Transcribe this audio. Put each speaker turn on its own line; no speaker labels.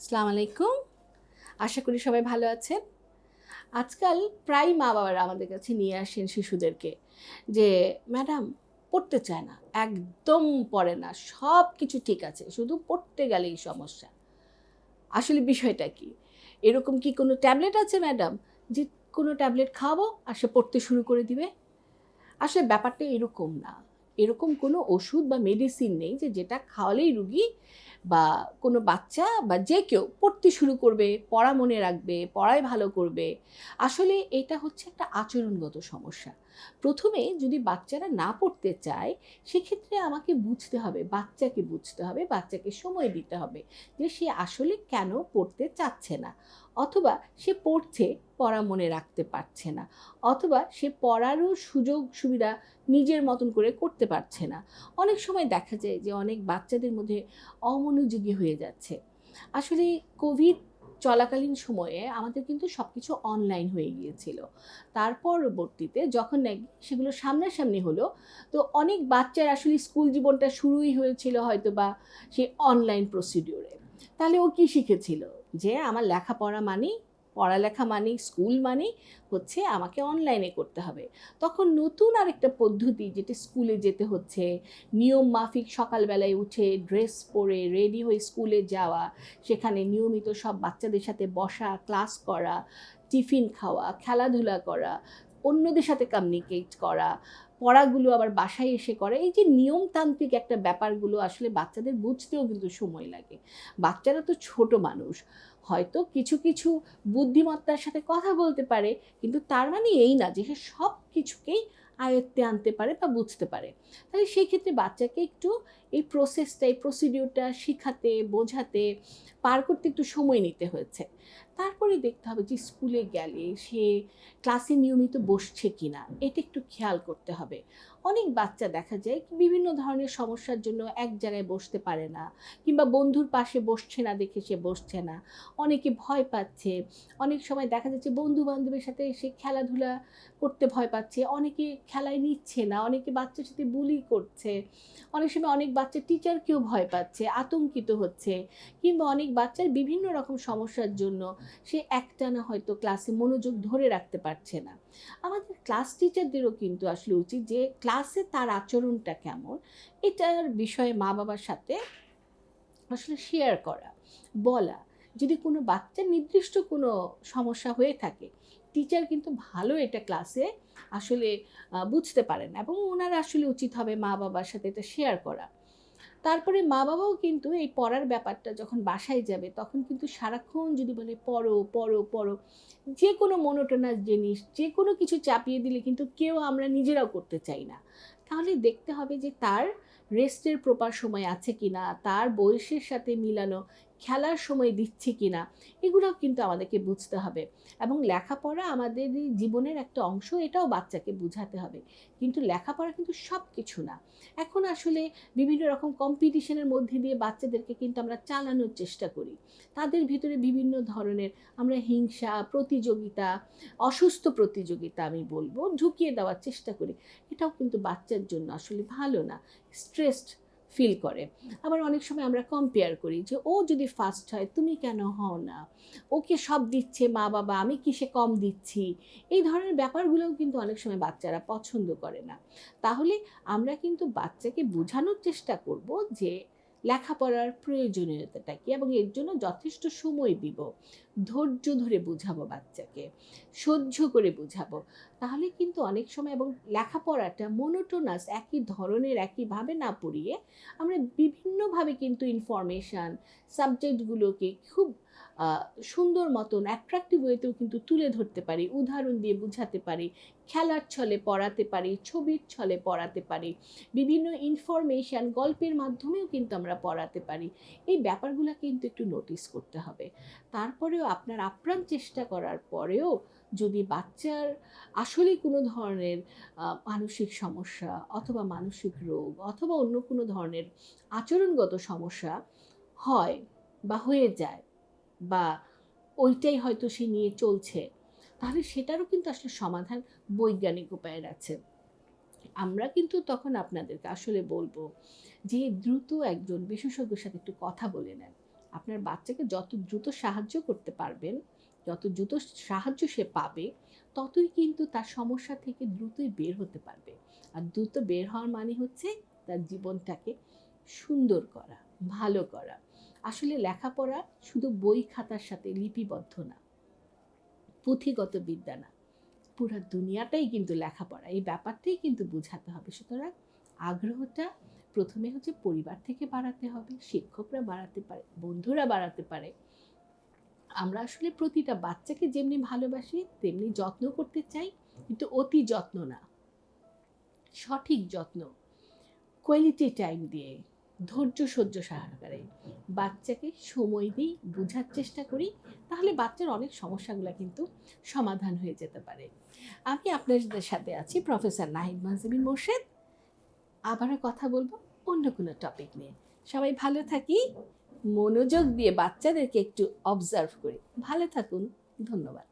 আসসালামু আলাইকুম। আশা করি সবাই ভালো আছেন। আজকাল প্রায় মা বাবারা আমাদের কাছে নিয়ে আসেন শিশুদেরকে যে, ম্যাডাম, পড়তে চায় না, একদম পড়ে না সব কিছু ঠিক আছে, শুধু পড়তে গেলেই সমস্যা। আসলে বিষয়টা কি? এরকম কি কোনো ট্যাবলেট আছে ম্যাডাম, যে কোনো ট্যাবলেট খাওয়াবো আর সে পড়তে শুরু করে দিবে? আসলে ব্যাপারটা এরকম না। এরকম কোনো ওষুধ বা মেডিসিন নেই যে যেটা খাওয়ালেই রুগী বা কোনো বাচ্চা বা যে কেউ পড়তে শুরু করবে, পড়া মনে রাখবে পড়ায় ভালো করবে। আসলে এটা হচ্ছে একটা আচরণগত সমস্যা। প্রথমে যদি বাচ্চারা না পড়তে চায়, সেক্ষেত্রে আমাকে বুঝতে হবে, বাচ্চাকে বুঝতে হবে, বাচ্চাকে সময় দিতে হবে যে সে আসলে কেন পড়তে চাচ্ছে না। অথবা সে পড়ছে, পড়া মনে রাখতে পারছে না। অথবা সে পড়ারও সুযোগ, সুবিধা নিজের মতন করে করতে পারছে না। অনেক সময় দেখা যায় যে অনেক বাচ্চাদের মধ্যে অমনোযোগী হয়ে যাচ্ছে। আসলে কোভিড চলাকালীন সময়ে আমাদের কিন্তু সব কিছু অনলাইন হয়ে গিয়েছিল। তার পরবর্তীতে যখন সেগুলো সামনাসামনি হলো, তো অনেক বাচ্চার আসলে স্কুল জীবনটা শুরুই হয়েছিল হয়তো বা সেই অনলাইন প্রসিডিওরে তাহলে ও কি শিখেছিল? যে আমার লেখাপড়া মানেই পড়ালেখা মানেই, স্কুল মানেই হচ্ছে আমাকে অনলাইনে করতে হবে। তখন নতুন আরেকটা পদ্ধতি যেটা স্কুলে যেতে হচ্ছে, নিয়ম মাফিক সকালবেলায় উঠে ড্রেস পরে রেডি হয়ে স্কুলে যাওয়া, সেখানে নিয়মিত সব বাচ্চাদের সাথে বসা ক্লাস করা টিফিন খাওয়া, খেলাধুলা করা, অন্যদের সাথে কমিউনিকেট করা, পড়াগুলো আবার বাসায় এসে করা, এই যে নিয়মতান্ত্রিক একটা ব্যাপারগুলো আসলে বাচ্চাদের বুঝতেও কিন্তু সময় লাগে। বাচ্চারা তো ছোট মানুষ হয়তো কিছু কিছু বুদ্ধিমত্তার সাথে কথা বলতে পারে, কিন্তু তার মানে এই না যে সে সব কিছুকেই আয়ত্তে আনতে পারে বা বুঝতে পারে। তাহলে সেই ক্ষেত্রে বাচ্চাকে একটু এই প্রসেসটা এই প্রসিডিওরটা শেখাতে, বোঝাতে, পার করতে একটু সময় নিতে হয়েছে। তারপরে দেখতে হবে যে স্কুলে গেলে সে ক্লাসে নিয়মিত বসছে কিনা, এটা একটু খেয়াল করতে হবে। অনেক বাচ্চা দেখা যায় বিভিন্ন ধরনের সমস্যার জন্য এক জায়গায় বসতে পারে না, কিংবা বন্ধুর পাশে বসছে না দেখে সে বসছে না। অনেকে ভয় পাচ্ছে, অনেক সময় দেখা যাচ্ছে বন্ধু বান্ধবের সাথে সে খেলাধুলা করতে ভয় পাচ্ছে, অনেকে খেলায় নিচ্ছে না, অনেকে বাচ্চার সাথে বুলি করছে, অনেক সময় অনেক বাচ্চা টিচারকেও ভয় পাচ্ছে, আতঙ্কিত হচ্ছে, কিংবা অনেক বাচ্চার বিভিন্ন রকম সমস্যার জন্য সে একটানা হয়তো ক্লাসে মনোযোগ ধরে রাখতে পারছে না। আমাদের ক্লাস টিচারদেরও কিন্তু আসলে উচিত যে ক্লাসে তার আচরণটা কেমন, এটার বিষয়ে মা বাবার সাথে আসলে শেয়ার করা, বলা। যদি কোনো বাচ্চার নির্দিষ্ট কোনো সমস্যা হয়ে থাকে টিচার কিন্তু ভালো এটা ক্লাসে আসলে বুঝতে পারেন এবং ওনার আসলে উচিত হবে মা বাবার সাথে এটা শেয়ার করা। তারপরে মা বাবাও কিন্তু এই পড়ার ব্যাপারটা যখন বাসায় যাবে, তখন কিন্তু সারাক্ষণ যদি বলে পড়ো পড়ো পড়ো যে কোনো মনোটোনাস জিনিস যে কোনো কিছু চাপিয়ে দিলে কিন্তু কেউ আমরা নিজেরাও করতে চাই না। তাহলে দেখতে হবে যে তার রেস্টের প্রপার সময় আছে কি না তার বয়সের সাথে মিলানো খেলার সময় দিচ্ছি কি না এগুলোও কিন্তু আমাদেরকে বুঝতে হবে। এবং লেখাপড়া আমাদের জীবনের একটা অংশ, এটাও বাচ্চাকে বোঝাতে হবে। কিন্তু লেখাপড়া কিন্তু সব কিছু না। এখন আসলে বিভিন্ন রকম কম্পিটিশনের মধ্যে দিয়ে বাচ্চাদেরকে কিন্তু আমরা চালানোর চেষ্টা করি। তাদের ভিতরে বিভিন্ন ধরনের আমরা হিংসা, প্রতিযোগিতা, অসুস্থ প্রতিযোগিতা আমি বলব, ঢুকিয়ে দেওয়ার চেষ্টা করি। এটাও কিন্তু বাচ্চার জন্য আসলে ভালো না। স্ট্রেসড ফিল করে। আবার অনেক সময় আমরা কম্পেয়ার করি যে, ও যদি ফার্স্ট হয়, তুমি কেন হও না? ওকে সব দিচ্ছে মা বাবা, আমি কিসে কম দিচ্ছি? এই ধরনের ব্যাপারগুলোও কিন্তু অনেক সময় বাচ্চারা পছন্দ করে না। তাহলে আমরা কিন্তু বাচ্চাকে বোঝানোর চেষ্টা করব যে, লেখাপড়ার প্রয়োজনীয়তাটা কি এবং এর জন্য যথেষ্ট সময় দিব। ধৈর্য ধরে বুঝাবো বাচ্চাকে, সহ্য করে বুঝাবো। তাহলে কিন্তু অনেক সময় এবং লেখাপড়াটা মনোটোনাস একই ধরনের, একইভাবে না পড়িয়ে আমরা বিভিন্নভাবে কিন্তু ইনফরমেশান সাবজেক্টগুলোকে খুব সুন্দর মতন অ্যাট্রাক্টিভ ওয়েতেও কিন্তু তুলে ধরতে পারি, উদাহরণ দিয়ে বুঝাতে পারি, খেলার ছলে পড়াতে পারি, ছবির ছলে পড়াতে পারি, বিভিন্ন ইনফরমেশান গল্পের মাধ্যমেও কিন্তু আমরা পড়াতে পারি। এই ব্যাপারগুলো কিন্তু একটু নোটিস করতে হবে। তারপরেও আপনার আপ্রাণ চেষ্টা করার পরেও যদি বাচ্চার আসলে কোনো ধরনের মানসিক সমস্যা অথবা মানসিক রোগ অথবা অন্য কোনো ধরনের আচরণগত সমস্যা হয় বা হয়ে যায় বা ওইটাই হয়তো সে নিয়ে চলছে, তাহলে সেটারও কিন্তু আসলে সমাধান বৈজ্ঞানিক উপায়ের আছে। আমরা কিন্তু তখন আপনাদেরকে আসলে বলব যে দ্রুত একজন বিশেষজ্ঞের সাথে একটু কথা বলে নেন। আপনার বাচ্চাকে যত দ্রুত সাহায্য করতে পারবেন যত দ্রুত সাহায্য সে পাবে, ততই কিন্তু তার সমস্যা থেকে দ্রুতই বের হতে পারবে। আর দ্রুত বের হওয়ার মানে হচ্ছে তার জীবনটাকে সুন্দর করা, ভালো করা। আসলে লেখাপড়া শুধু বই খাতার সাথে লিপিবদ্ধ না, পুঁথিগত বিদ্যা না। পুরো দুনিয়াটাই কিন্তু লেখাপড়া, এই ব্যাপারটাই কিন্তু বোঝাতে হবে। সুতরাং আগ্রহটা প্রথমে হচ্ছে পরিবার থেকে বাড়াতে হবে, শিক্ষকরা বাড়াতে পারে, বন্ধুরা বাড়াতে পারে। আমরা আসলে প্রতিটা বাচ্চাকে যেমনি ভালোবাসি, তেমনি যত্ন করতে চাই, কিন্তু অতি যত্ন না। সঠিক যত্ন কোয়ালিটি টাইম দিয়ে, ধৈর্য সহ্য সহকারে বাচ্চাকে সময় দিই, বোঝার চেষ্টা করি, তাহলে বাচ্চার অনেক সমস্যাগুলো কিন্তু সমাধান হয়ে যেতে পারে। আমি আপনাদের সাথে আছি প্রফেসর নাহিদ মাজবিন মোর্শেদ। আবারও কথা বলব অন্য কোনো টপিক নিয়ে। সবাই ভালো থাকি। মনোযোগ দিয়ে বাচ্চাদেরকে একটু অবজার্ভ করি। ভালো থাকুন ধন্যবাদ।